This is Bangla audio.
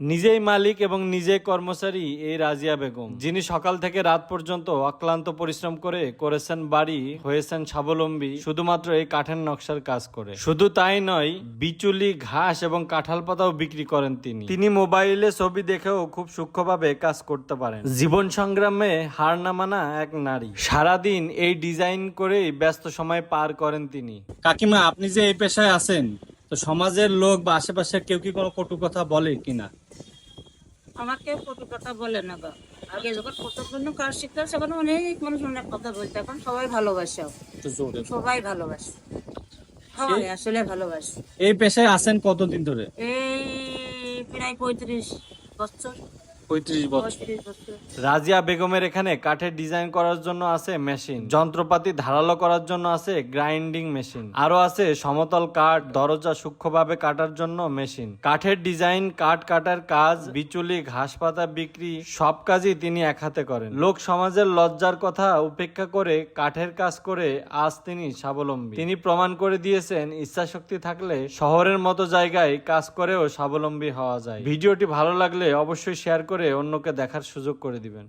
নিজেই মালিক এবং নিজেই কর্মচারী এই রাজিয়া বেগম। যিনি সকাল থেকে রাত পর্যন্ত অক্লান্ত পরিশ্রম করে করেছেন বাড়ি, হয়েছেন স্বাবলম্বী, শুধুমাত্র এই কাঠের নকশার কাজ করে। শুধু তাই নয়, বিচুলি, ঘাস এবং কাঁঠাল পাতাও বিক্রি করেন তিনি। তিনি মোবাইলে ছবি দেখেও খুব সূক্ষ্মভাবে কাজ করতে পারেন। জীবন সংগ্রামে হার না মানা এক নারী। সারাদিন এই ডিজাইন করেই ব্যস্ত সময় পার করেন তিনি। কাকিমা, আপনি যে এই পেশায় আছেন তো সমাজের লোক বা আশেপাশে কেউ কি কোনো কটু কথা বলে কিনা? আমাকে কটু কথা বলে না গো। আগে যখন কতক্ষণ কাজ শিখতে সেখানে অনেক মানুষ অনেক কথা বলতো। এখন সবাই ভালোবাসে। সবাই ভালোবাসে। আসলে ভালোবাসে। এই পেশায় আছেন কতদিন ধরে? এই প্রায় পঁয়ত্রিশ বছর। রাজিয়া বেগমের এখানে কাঠের ডিজাইন করার জন্য আছে মেশিন, যন্ত্রপাতি ধারালো করার জন্য আছে গ্রাইন্ডিং মেশিন আরও আছে সমতল কাঠ, দরজা সূক্ষ্মভাবে কাটার জন্য মেশিন। কাঠের ডিজাইন, কাঠ কাটার কাজ, বিচুলি, ঘাস পাতা বিক্রি, সব কাজই তিনি এক হাতে করেন। লোক সমাজের লজ্জার কথা উপেক্ষা করে কাঠের কাজ করে আজ তিনি স্বাবলম্বী। তিনি প্রমাণ করে দিয়েছেন, ইচ্ছাশক্তি থাকলে শহরের মতো জায়গায় কাজ করেও স্বাবলম্বী হওয়া যায়। ভিডিওটি ভালো লাগলে অবশ্যই শেয়ার করে অন্যকে দেখার সুযোগ করে দিবেন।